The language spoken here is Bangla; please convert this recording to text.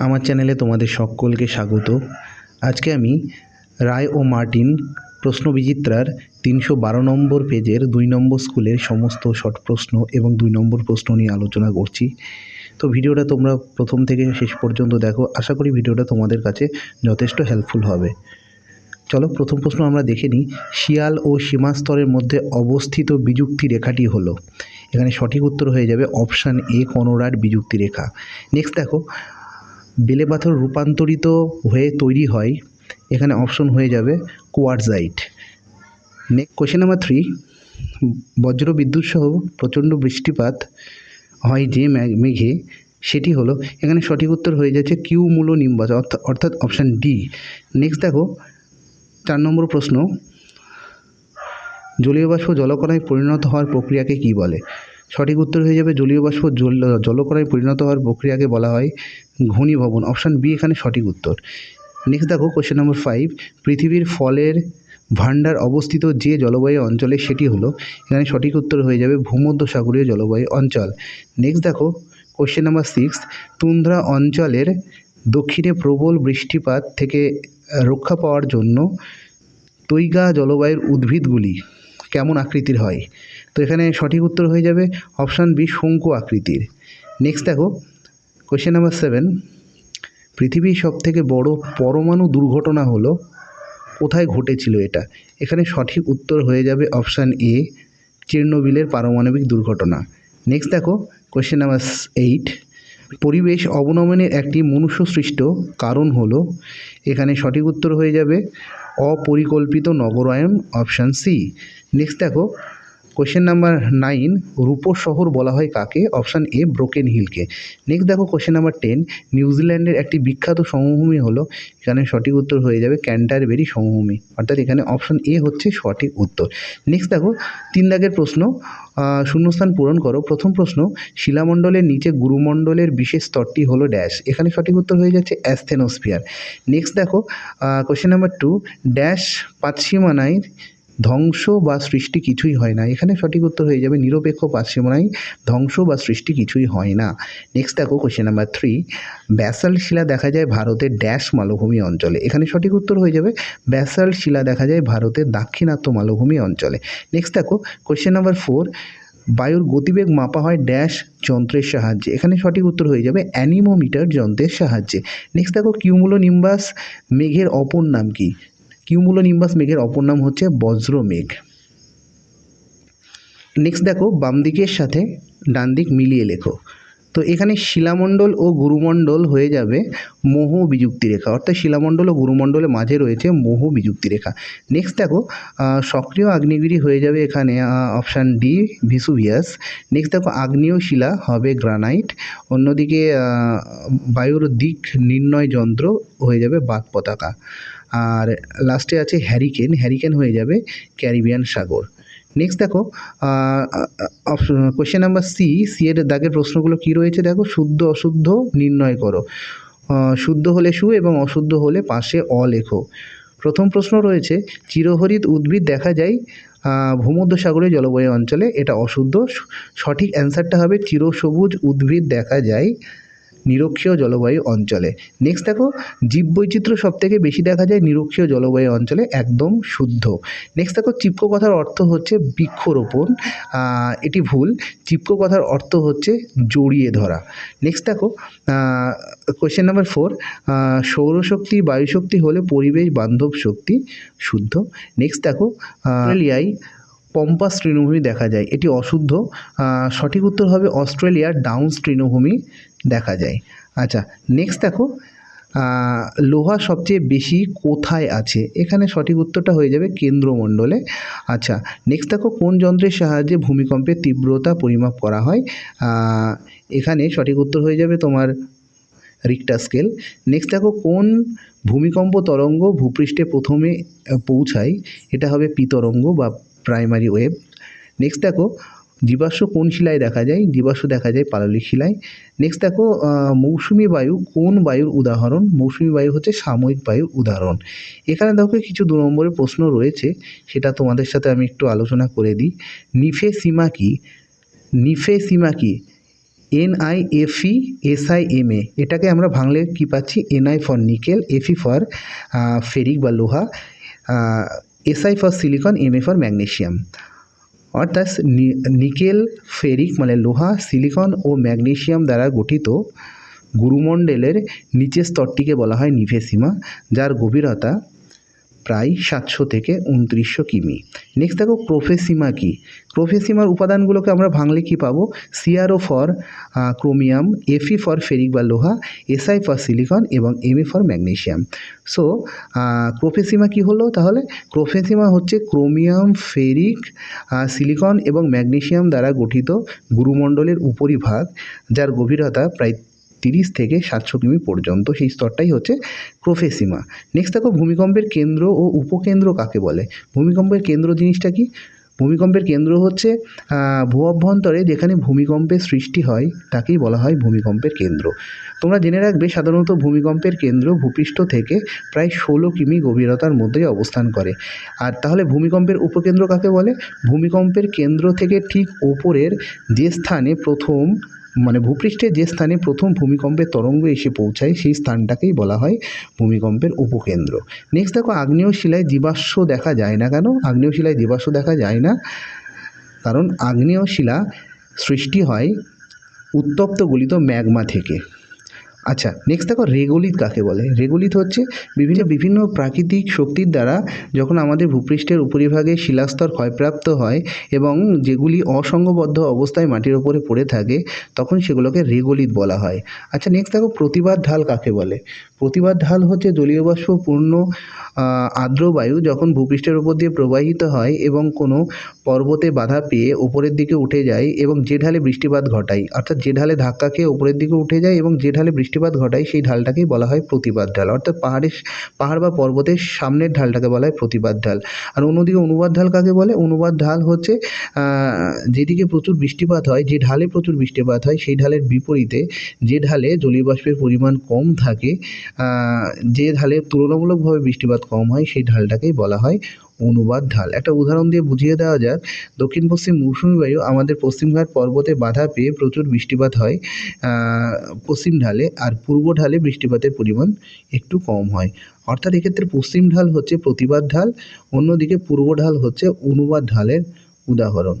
আমার চ্যানেলে তোমাদের সকলকে স্বাগত। আজকে আমি রায় ও মার্টিন প্রশ্নবিচিত্রার তিনশো বারো নম্বর পেজের দুই নম্বর স্কুলের সমস্ত শর্ট প্রশ্ন এবং দুই নম্বর প্রশ্ন নিয়ে আলোচনা করছি। তো ভিডিওটা তোমরা প্রথম থেকে শেষ পর্যন্ত দেখো। আশা করি ভিডিওটা তোমাদের কাছে যথেষ্ট হেল্পফুল হবে। চলো, প্রথম প্রশ্ন আমরা দেখে নিই। শিয়াল ও সীমাস্তরের মধ্যে অবস্থিত বিযুক্তি রেখাটি হলো। এখানে সঠিক উত্তর হয়ে যাবে অপশান এ কনরাড বিযুক্তি রেখা। নেক্সট দেখো বেলে পাথর রূপান্তরিত হয়ে তৈরি হয়। এখানে অপশন হয়ে যাবে quartzite next question number three বজ্র বিদ্যুৎ সহ প্রচণ্ড বৃষ্টিপাত হয় যে মেঘে, সেটি হলো, এখানে সঠিক উত্তর হয়ে যাচ্ছে কিউ মূল নিম্বাস অর্থ- অর্থাৎ অপশান ডি নেক্সট দেখো, চার নম্বর প্রশ্ন জলীয় বাষ্প জলকণায় পরিণত হওয়ার প্রক্রিয়াকে কী বলে? সঠিক উত্তর হয়ে যাবে জলীয় বাষ্প জল, জলকরায় পরিণত হওয়ার প্রক্রিয়াকে বলা হয় ঘনীভবন। অপশান বি এখানে সঠিক উত্তর। নেক্সট দেখো কোশ্চেন নম্বর ফাইভ পৃথিবীর ফলের ভাণ্ডার অবস্থিত যে জলবায়ু অঞ্চলে সেটি হলো, এখানে সঠিক উত্তর হয়ে যাবে ভূমধ্যসাগরীয় জলবায়ু অঞ্চল। নেক্সট দেখো কোশ্চেন নাম্বার সিক্স তুন্দ্রা অঞ্চলের দক্ষিণে প্রবল বৃষ্টিপাত থেকে রক্ষা পাওয়ার জন্য তৈগা জলবায়ুর উদ্ভিদগুলি কেমন আকৃতির হয়? তো এখানে সঠিক উত্তর হয়ে যাবে অপশান বি, শঙ্কু আকৃতির। নেক্সট দেখো কোয়েশ্চেন নাম্বার সেভেন পৃথিবীর সবথেকে বড় পরমাণু দুর্ঘটনা হলো, কোথায় ঘটেছিল এটা? এখানে সঠিক উত্তর হয়ে যাবে অপশান এ, চেরনোবিলের পারমাণবিক দুর্ঘটনা। নেক্সট দেখো কোয়েশ্চেন নাম্বার এইট পরিবেশ অবনমনের একটি মনুষ্যসৃষ্ট কারণ হলো, এখানে সঠিক উত্তর হয়ে যাবে অপরিকল্পিত নগরায়ন অপশান সি। নেক্সট দেখো কোশ্চেন নাম্বার নাইন রূপোর শহর বলা হয় কাকে? অপশান এ ব্রোকেন হিলকে নেক্সট দেখো কোশ্চেন নাম্বার টেন নিউজিল্যান্ডের একটি বিখ্যাত সমভূমি হলো, এখানে সঠিক উত্তর হয়ে যাবে ক্যান্টারবেরি সমভূমি। অর্থাৎ এখানে অপশান এ হচ্ছে সঠিক উত্তর। নেক্সট দেখো, তিন দাগের প্রশ্ন শূন্যস্থান পূরণ করো। প্রথম প্রশ্ন, শিলামণ্ডলের নিচে গুরুমণ্ডলের বিশেষ স্তরটি হলো ড্যাশ এখানে সঠিক উত্তর হয়ে যাচ্ছে অ্যাস্থেনোস্ফিয়ার। নেক্সট দেখো কোশ্চেন নাম্বার টু ড্যাশ পাঁচসীমানায় ধ্বংস বা সৃষ্টি কিছুই হয় না। এখানে সঠিক উত্তর হয়ে যাবে নিরপেক্ষ পাঁচসীমানায় ধ্বংস বা সৃষ্টি কিছুই হয় না। নেক্সট দেখো কোশ্চেন নাম্বার থ্রি ব্যাসাল্ট শিলা দেখা যায় ভারতের ড্যাশ মালভূমি অঞ্চলে। এখানে সঠিক উত্তর হয়ে যাবে ব্যাসাল্ট শিলা দেখা যায় ভারতের দাক্ষিণাত্য মালভূমি অঞ্চলে। নেক্সট দেখো কোশ্চেন নাম্বার ফোর বায়ুর গতিবেগ মাপা হয় ড্যাশ যন্ত্রের সাহায্যে। এখানে সঠিক উত্তর হয়ে যাবে অ্যানিমোমিটার যন্ত্রের সাহায্যে। নেক্সট দেখো কিউমুলো নিম্বাস মেঘের অপর নাম কি? কিউমুলো নিম্বাস মেঘের অপর নাম হচ্ছে বজ্র মেঘ। নেক্সট দেখো, বাম দিকের সাথে ডান দিক মিলিয়ে লেখো। তো এখানে শিলামণ্ডল ও গুরুমণ্ডল হয়ে যাবে মোহ বিযুক্তি রেখা। অর্থাৎ শিলামণ্ডল ও গুরুমণ্ডলের মাঝে রয়েছে মোহ বিযুক্তি রেখা। নেক্সট দেখো সক্রিয় আগ্নেয়গিরি হয়ে যাবে এখানে অপশান ডি ভিসুভিয়াস নেক্সট দেখো, আগ্নেয় শিলা হবে গ্রানাইট অন্যদিকে বায়ুর দিক নির্ণয় যন্ত্র হয়ে যাবে বাত পতাকা। আর লাস্টে আছে হ্যারিকেন হ্যারিকেন হয়ে যাবে ক্যারিবিয়ান সাগর। নেক্সট দেখো কোশ্চেন নাম্বার সি সি এর দাগের প্রশ্নগুলো কি রয়েছে দেখো? শুদ্ধ, অশুদ্ধ, নির্ণয় করো। শুদ্ধ হলে সু এবং অশুদ্ধ হলে পাশে অ লেখো। প্রথম প্রশ্ন রয়েছে চিরহরিত উদ্ভিদ দেখা যায় ভূমধ্যসাগরীয় জলবায়ু অঞ্চলে, এটা অশুদ্ধ। সঠিক অ্যান্সারটা হবে, চিরসবুজ উদ্ভিদ দেখা যায় নিরক্ষীয় জলবায়ু অঞ্চলে। নেক্সট দেখো, জীববৈচিত্র্য সব থেকে বেশি দেখা যায় নিরক্ষীয় জলবায়ু অঞ্চলে, একদম শুদ্ধ। নেক্সট দেখো, চিপকো কথার অর্থ হচ্ছে বৃক্ষরোপণ। এটি ভুল। চিপকো কথার অর্থ হচ্ছে জড়িয়ে ধরা। নেক্সট দেখো কোয়েশ্চেন নাম্বার ফোর সৌরশক্তি, বায়ুশক্তি হলে পরিবেশ বান্ধব শক্তি শুদ্ধ। নেক্সট দেখো, অস্ট্রেলিয়ায় পম্পাস তৃণভূমি দেখা যায়। এটি অশুদ্ধ। সঠিক উত্তর হবে অস্ট্রেলিয়ার ডাউন তৃণভূমি দেখা যায়। আচ্ছা নেক্সট দেখো লোহা সবচেয়ে বেশি কোথায় আছে? এখানে সঠিক উত্তরটা হয়ে যাবে কেন্দ্রমণ্ডলে। আচ্ছা নেক্সট দেখো, কোন যন্ত্রের সাহায্যে ভূমিকম্পের তীব্রতা পরিমাপ করা হয়? এখানে সঠিক উত্তর হয়ে যাবে তোমার রিক্টা স্কেল নেক্সট দেখো, কোন ভূমিকম্প তরঙ্গ ভূপৃষ্ঠে প্রথমে পৌঁছায়? এটা হবে পিতরঙ্গ বা প্রাইমারি ওয়েভ নেক্সট দেখো জীবাশ্ম কোন শিলায় দেখা যায়? জীবাশ্ম দেখা যায় পাললিক শিলায়। নেক্সট দেখো মৌসুমি বায়ু কোন বায়ুর উদাহরণ? মৌসুমি বায়ু হচ্ছে সাময়িক বায়ুর উদাহরণ। এখানে দেখো কিছু দু নম্বরের প্রশ্ন রয়েছে, সেটা তোমাদের সাথে আমি একটু আলোচনা করে দিই। নিফে সীমা কি? নিফে সীমা কি? এনআইএফই এসআইএমএ এটাকে আমরা ভাঙলে কি পাচ্ছি? NI for nickel FE for ferric বা লোহা SI for silicon MA for magnesium অর্থাৎ নিকেল, ফেরিক মানে লোহা, সিলিকন ও ম্যাগনেশিয়াম দ্বারা গঠিত গুরুমণ্ডলের নিচের স্তরটিকে বলা হয় নিভেসিমা, যার গভীরতা প্রায় সাতশো থেকে উনত্রিশশো কিমি। নেক্সট দেখো ক্রোফেসিমা কি? ক্রোফেসিমার উপাদানগুলোকে আমরা ভাঙলে কি পাবো? CRO for chromium FE for ferric বা লোহা, এসআই ফর সিলিকন এবং MA for magnesium. So crofesima কি হলো তাহলে? ক্রোফেসিমা হচ্ছে ক্রোমিয়াম, ফেরিক সিলিকন এবং ম্যাগনেসিয়াম দ্বারা গঠিত গুরুমণ্ডলের উপরিভাগ, যার গভীরতা প্রায় তিরিশ থেকে সাতশো কিমি পর্যন্ত, সেই স্তরটাই হচ্ছে প্রোফেসিমা। নেক্সট দেখো, ভূমিকম্পের কেন্দ্র ও উপকেন্দ্র কাকে বলে? ভূমিকম্পের কেন্দ্র জিনিসটা কি? ভূমিকম্পের কেন্দ্র হচ্ছে ভূ অভ্যন্তরে যেখানে ভূমিকম্পের সৃষ্টি হয়, তাকেই বলা হয় ভূমিকম্পের কেন্দ্র। তোমরা জেনে রাখবে, সাধারণত ভূমিকম্পের কেন্দ্র ভূপৃষ্ঠ থেকে প্রায় ষোলো কিমি গভীরতার মধ্যেই অবস্থান করে। আর তাহলে ভূমিকম্পের উপকেন্দ্র কাকে বলে? ভূমিকম্পের কেন্দ্র থেকে ঠিক ওপরের যে স্থানে প্রথম মানে ভূপৃষ্ঠে যে স্থানে প্রথম ভূমিকম্পের তরঙ্গ এসে পৌঁছায়, সেই স্থানটাকেই বলা হয় ভূমিকম্পের উপকেন্দ্র। নেক্সট দেখো আগ্নেয় শিলায় জীবাশ্ম দেখা যায় না কেন? আগ্নেয় শিলায় জীবাশ্ম দেখা যায় না। কারণ আগ্নেয় শিলা সৃষ্টি হয় উত্তপ্ত গলিত ম্যাগমা থেকে। আচ্ছা নেক্সট দেখো রেগোলিত কাকে বলে? রেগোলিত হচ্ছে বিভিন্ন বিভিন্ন প্রাকৃতিক শক্তির দ্বারা যখন আমাদের ভূপৃষ্ঠের উপরিভাগে শিলাস্তর ক্ষয়প্রাপ্ত হয় এবং যেগুলি অসংঘবদ্ধ অবস্থায় মাটির ওপরে পড়ে থাকে তখন সেগুলোকে রেগোলিত বলা হয়। আচ্ছা নেক্সট দেখো প্রতিবাদ ঢাল কাকে বলে? প্রতিবাদ ঢাল হচ্ছে জলীয় বাষ্প পূর্ণ আহ, আর্দ্র বায়ু যখন ভূপৃষ্ঠের উপর দিয়ে প্রবাহিত হয় এবং কোনো পর্বতে বাধা পেয়ে ওপরের দিকে উঠে যায় এবং যে ঢালে বৃষ্টিপাত ঘটায় অর্থাৎ যে ঢালে ধাক্কা খেয়ে ওপরের দিকে উঠে যায় এবং যে ঢালে বৃষ্টিপাত ঘটায়, সেই ঢালটাকেই বলা হয় প্রতিবাদ ঢাল। অর্থাৎ পাহাড়ের পাহাড় বা পর্বতের সামনের ঢালটাকে বলা হয় প্রতিবাদ ঢাল। আর অন্যদিকে অনুবাদ ঢাল কাকে বলে? অনুবাদ ঢাল হচ্ছে যেদিকে প্রচুর বৃষ্টিপাত হয়, যে ঢালে প্রচুর বৃষ্টিপাত হয়, সেই ঢালের বিপরীতে যে ঢালে জলীয় বাষ্পের পরিমাণ কম থাকে যে ঢালে তুলনামূলকভাবে বৃষ্টিপাত কম হয়, সেই ঢালটাকেই বলা হয় অনুবাদ ঢাল। একটা উদাহরণ দিয়ে বুঝিয়ে দেওয়া যাক। দক্ষিণ পশ্চিম মৌসুমি বায়ু আমাদের পশ্চিমঘাট পর্বতে বাধা পেয়ে প্রচুর বৃষ্টিপাত হয় পশ্চিম ঢালে। আর পূর্ব ঢালে বৃষ্টিপাতের পরিমাণ একটু কম হয়। অর্থাৎ এক্ষেত্রে পশ্চিম ঢাল হচ্ছে প্রতিবাদ ঢাল, অন্যদিকে পূর্ব ঢাল হচ্ছে অনুবাদ ঢালের উদাহরণ।